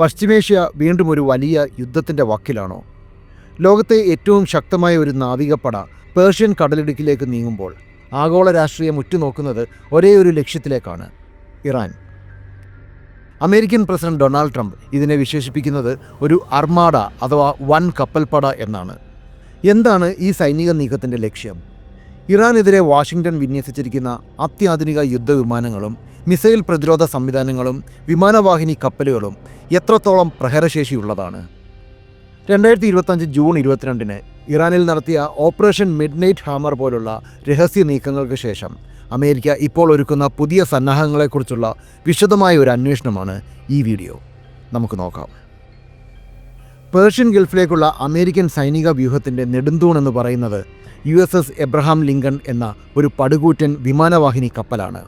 പശ്ചിമേഷ്യ വീണ്ടും ഒരു വലിയ യുദ്ധത്തിന്റെ വക്കിലാണോ? ലോകത്തെ ഏറ്റവും ശക്തമായ ഒരു നാവികപ്പട പേർഷ്യൻ കടലിടുക്കിലേക്ക് നീങ്ങുമ്പോൾ ആഗോള രാഷ്ട്രീയം ഉറ്റുനോക്കുന്നത് ഒരേ ഒരു ലക്ഷ്യത്തിലേക്കാണ് Iran. American president Donald Trump ഇതിനെ വിശേഷിപ്പിക്കുന്നത് ഒരു അർമാഡ അഥവാ വൻ കപ്പൽപ്പട എന്നാണ്. എന്താണ് ഈ സൈനിക നീക്കത്തിന്റെ ലക്ഷ്യം? ഇറാനെതിരെ വാഷിംഗ്ടൺ വിന്യസിച്ചിരിക്കുന്ന അത്യാധുനിക യുദ്ധവിമാനങ്ങളും മിസൈൽ പ്രതിരോധ സംവിധാനങ്ങളും വിമാനവാഹിനി കപ്പലുകളും എത്രത്തോളം പ്രഹരശേഷിയുള്ളതാണ്. രണ്ടായിരത്തി ഇരുപത്തഞ്ച് ജൂൺ ഇരുപത്തിരണ്ടിന് ഇറാനിൽ നടത്തിയ ഓപ്പറേഷൻ മിഡ് നൈറ്റ് ഹാമർ പോലുള്ള രഹസ്യ നീക്കങ്ങൾക്ക് ശേഷം അമേരിക്ക ഇപ്പോൾ ഒരുക്കുന്ന പുതിയ സന്നാഹങ്ങളെക്കുറിച്ചുള്ള വിശദമായ ഒരു അന്വേഷണമാണ് ഈ വീഡിയോ. നമുക്ക് നോക്കാം. പേർഷ്യൻ ഗൾഫിലേക്കുള്ള അമേരിക്കൻ സൈനിക വ്യൂഹത്തിന്റെ നെടുന്തൂൺ എന്ന് പറയുന്നത് U S S Abraham Lincoln എന്ന ഒരു പടുകൂറ്റൻ വിമാനവാഹിനി കപ്പലാണ്.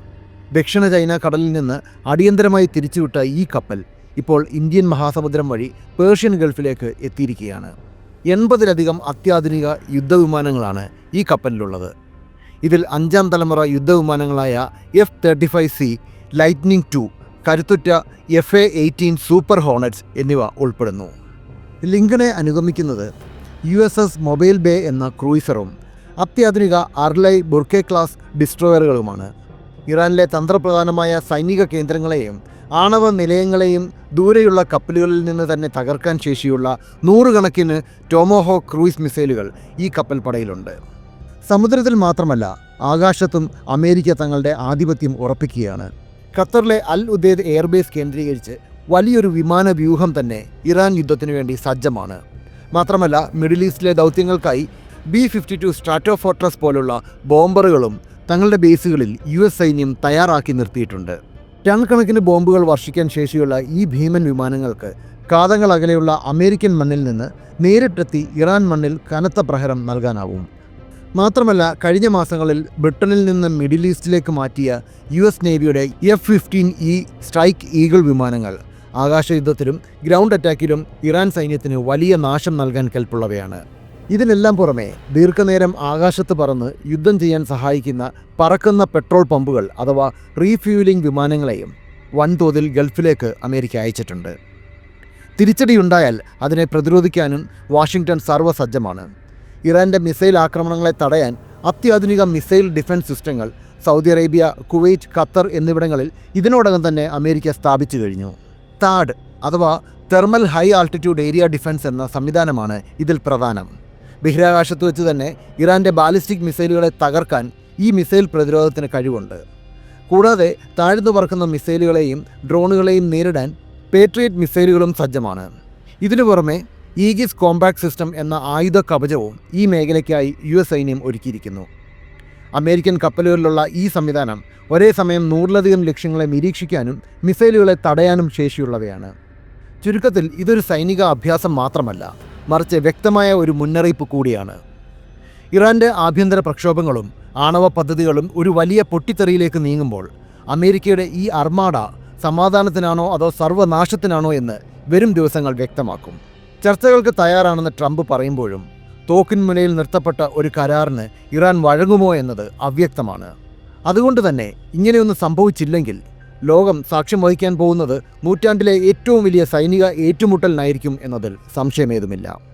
ദക്ഷിണ ചൈന കടലിൽ നിന്ന് അടിയന്തരമായി തിരിച്ചുവിട്ട ഈ കപ്പൽ ഇപ്പോൾ ഇന്ത്യൻ മഹാസമുദ്രം വഴി പേർഷ്യൻ ഗൾഫിലേക്ക് എത്തിയിരിക്കുകയാണ്. എൺപതിലധികം അത്യാധുനിക യുദ്ധവിമാനങ്ങളാണ് ഈ കപ്പലിലുള്ളത്. ഇതിൽ അഞ്ചാം തലമുറ യുദ്ധവിമാനങ്ങളായ F thirty five C lightning two കരുത്തുറ്റ F A eighteen super hornets എന്നിവ ഉൾപ്പെടുന്നു. ലിങ്കനെ അനുഗമിക്കുന്നത് U S S mobile bay എന്ന ക്രൂയിസറും അത്യാധുനിക അർലൈ ബുർക്കെ ക്ലാസ് ഡിസ്ട്രോയറുകളുമാണ്. ഇറാനിലെ തന്ത്രപ്രധാനമായ സൈനിക കേന്ദ്രങ്ങളെയും ആണവ നിലയങ്ങളെയും ദൂരെയുള്ള കപ്പലുകളിൽ നിന്ന് തന്നെ തകർക്കാൻ ശേഷിയുള്ള നൂറുകണക്കിന് ടോമോഹോ ക്രൂയിസ് മിസൈലുകൾ ഈ കപ്പൽപ്പടയിലുണ്ട് സമുദ്രത്തിൽ മാത്രമല്ല ആകാശത്തും അമേരിക്ക തങ്ങളുടെ ആധിപത്യം ഉറപ്പിക്കുകയാണ്. ഖത്തറിലെ അൽ ഉദ്ദേദ് എയർബേസ് കേന്ദ്രീകരിച്ച് വലിയൊരു വിമാന വ്യൂഹം തന്നെ ഇറാൻ യുദ്ധത്തിനു വേണ്ടി സജ്ജമാണ്. മാത്രമല്ല മിഡിൽ ഈസ്റ്റിലെ ദൗത്യങ്ങൾക്കായി B fifty two stratofortress പോലുള്ള ബോംബറുകളും തങ്ങളുടെ ബേസുകളിൽ യു എസ് സൈന്യം തയ്യാറാക്കി നിർത്തിയിട്ടുണ്ട്. ടൺ കണക്കിന് ബോംബുകൾ വർഷിക്കാൻ ശേഷിയുള്ള ഈ ഭീമൻ വിമാനങ്ങൾക്ക് കാതങ്ങൾ അകലെയുള്ള അമേരിക്കൻ മണ്ണിൽ നിന്ന് നേരിട്ടെത്തി ഇറാൻ മണ്ണിൽ കനത്ത പ്രഹരം നൽകാനാവും. മാത്രമല്ല കഴിഞ്ഞ മാസങ്ങളിൽ ബ്രിട്ടനിൽ നിന്ന് മിഡിൽ ഈസ്റ്റിലേക്ക് മാറ്റിയ U S നേവിയുടെ F fifteen E strike eagle വിമാനങ്ങൾ ആകാശയുദ്ധത്തിലും ഗ്രൗണ്ട് അറ്റാക്കിലും ഇറാൻ സൈന്യത്തിന് വലിയ നാശം നൽകാൻ കെൽപ്പുള്ളവയാണ്. ഇതിനെല്ലാം പുറമെ ദീർഘനേരം ആകാശത്ത് പറന്ന് യുദ്ധം ചെയ്യാൻ സഹായിക്കുന്ന പറക്കുന്ന പെട്രോൾ പമ്പുകൾ അഥവാ റീഫ്യൂലിംഗ് വിമാനങ്ങളെയും വൻതോതിൽ ഗൾഫിലേക്ക് അമേരിക്ക അയച്ചിട്ടുണ്ട്. തിരിച്ചടിയുണ്ടായാൽ അതിനെ പ്രതിരോധിക്കാനും വാഷിംഗ്ടൺ സർവസജ്ജമാണ്. ഇറാന്റെ മിസൈൽ ആക്രമണങ്ങളെ തടയാൻ അത്യാധുനിക മിസൈൽ ഡിഫൻസ് സിസ്റ്റങ്ങൾ സൗദി അറേബ്യ കുവൈറ്റ് ഖത്തർ എന്നിവിടങ്ങളിൽ ഇതിനോടകം തന്നെ അമേരിക്ക സ്ഥാപിച്ചു കഴിഞ്ഞു. താഡ് അഥവാ thermal high altitude area defence എന്ന സംവിധാനമാണ് ഇതിൽ പ്രധാനം. ബഹിരാകാശത്ത് വെച്ച് തന്നെ ഇറാന്റെ ബാലിസ്റ്റിക് മിസൈലുകളെ തകർക്കാൻ ഈ മിസൈൽ പ്രതിരോധത്തിന് കഴിവുണ്ട്. കൂടാതെ താഴ്ന്നു പറക്കുന്ന മിസൈലുകളെയും ഡ്രോണുകളെയും നേരിടാൻ പേട്രിയറ്റ് മിസൈലുകളും സജ്ജമാണ്. ഇതിനു പുറമെ ഈഗിസ് കോമ്പാക്ട് സിസ്റ്റം എന്ന ആയുധ കവചവും ഈ മേഖലയ്ക്കായി യു എസ് സൈന്യം ഒരുക്കിയിരിക്കുന്നു. അമേരിക്കൻ കപ്പലുകളിലുള്ള ഈ സംവിധാനം ഒരേ സമയം നൂറിലധികം ലക്ഷ്യങ്ങളെ നിരീക്ഷിക്കാനും മിസൈലുകളെ തടയാനും ശേഷിയുള്ളവയാണ്. ചുരുക്കത്തിൽ ഇതൊരു സൈനിക അഭ്യാസം മാത്രമല്ല മറിച്ച് വ്യക്തമായ ഒരു മുന്നറിയിപ്പ് കൂടിയാണ്. ഇറാന്റെ ആഭ്യന്തര പ്രക്ഷോഭങ്ങളും ആണവ പദ്ധതികളും ഒരു വലിയ പൊട്ടിത്തെറിയിലേക്ക് നീങ്ങുമ്പോൾ അമേരിക്കയുടെ ഈ അർമാഡ സമാധാനത്തിനാണോ അതോ സർവനാശത്തിനാണോ എന്ന് വരും ദിവസങ്ങൾ വ്യക്തമാക്കും. ചർച്ചകൾക്ക് തയ്യാറാണെന്ന് ട്രംപ് പറയുമ്പോഴും തോക്കിൻ മുനയിൽ നിർത്തപ്പെട്ട ഒരു കരാറിന് ഇറാൻ വഴങ്ങുമോ എന്നത് അവ്യക്തമാണ്. അതുകൊണ്ട് തന്നെ ഇങ്ങനെയൊന്നും സംഭവിച്ചില്ലെങ്കിൽ ലോകം സാക്ഷ്യം വഹിക്കാൻ പോകുന്നത് നൂറ്റാണ്ടിലെ ഏറ്റവും വലിയ സൈനിക ഏറ്റുമുട്ടലിനായിരിക്കും എന്നതിൽ സംശയമേതുമില്ല.